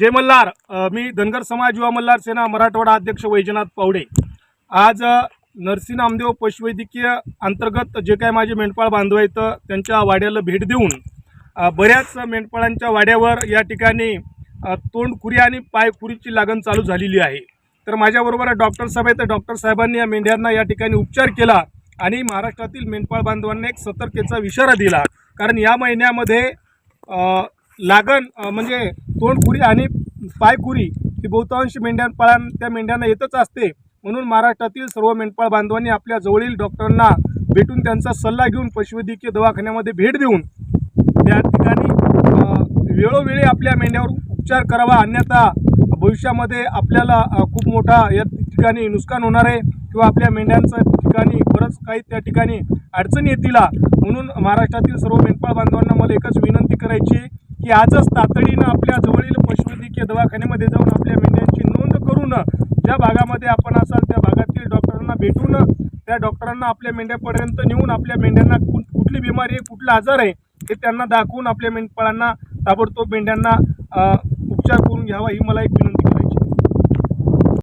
जय मल्हार. मी धनगर समाज युवा मल्हार सेना मराठवाडा अध्यक्ष वैजनाथ पावडे. आज नरसी नामदेव पशुवैद्यकीय अंतर्गत जे काय माझे मेंढपाळ बांधव आहेत त्यांच्या वाड्याला भेट देऊन बऱ्याच मेंढपाळांच्या वाड्यावर या ठिकाणी तोंडखुरी आणि पायखुरीची लागण चालू झालेली आहे. तर माझ्याबरोबर डॉक्टर साहेब आहेत. तर डॉक्टर साहेबांनी या मेंढ्यांना या ठिकाणी उपचार केला आणि महाराष्ट्रातील मेंढपाळ बांधवांना एक सतर्कतेचा इशारा दिला. कारण या महिन्यामध्ये लागण म्हणजे तोंडखुरी आणि पायखुरी ही बहुतांश मेंढ्यांपाळां त्या मेंढ्यांना येतच असते. म्हणून महाराष्ट्रातील सर्व मेंढपाळ बांधवांनी आपल्या जवळील डॉक्टरांना भेटून त्यांचा सल्ला घेऊन पशुवैद्यकीय दवाखान्यामध्ये भेट देऊन त्या ठिकाणी वेळोवेळी आपल्या मेंढ्यावर उपचार करावा. अन्यथा भविष्यामध्ये आपल्याला खूप मोठा या ठिकाणी नुकसान होणार आहे किंवा आपल्या मेंढ्यांचं ठिकाणी बरंच काही त्या ठिकाणी अडचणी येतील. म्हणून महाराष्ट्रातील सर्व मेंढपाळ बांधवांना मला एकच विनंती करायची की आजच तातडीनं आपल्या जवळील पशुवैद्यकीय दवाखान्यामध्ये जाऊन आपल्या मेंढ्यांची नोंद करून ज्या भागामध्ये आपण असाल त्या भागातील डॉक्टरांना भेटून त्या डॉक्टरांना आपल्या मेंढ्यापर्यंत नेऊन आपल्या मेंढ्यांना कु- कुठली बिमारी आहे कुठला आजार आहे हे त्यांना दाखवून आपल्या मेंढपाळांना ताबडतोब मेंढ्यांना उपचार करून घ्यावा ही मला एक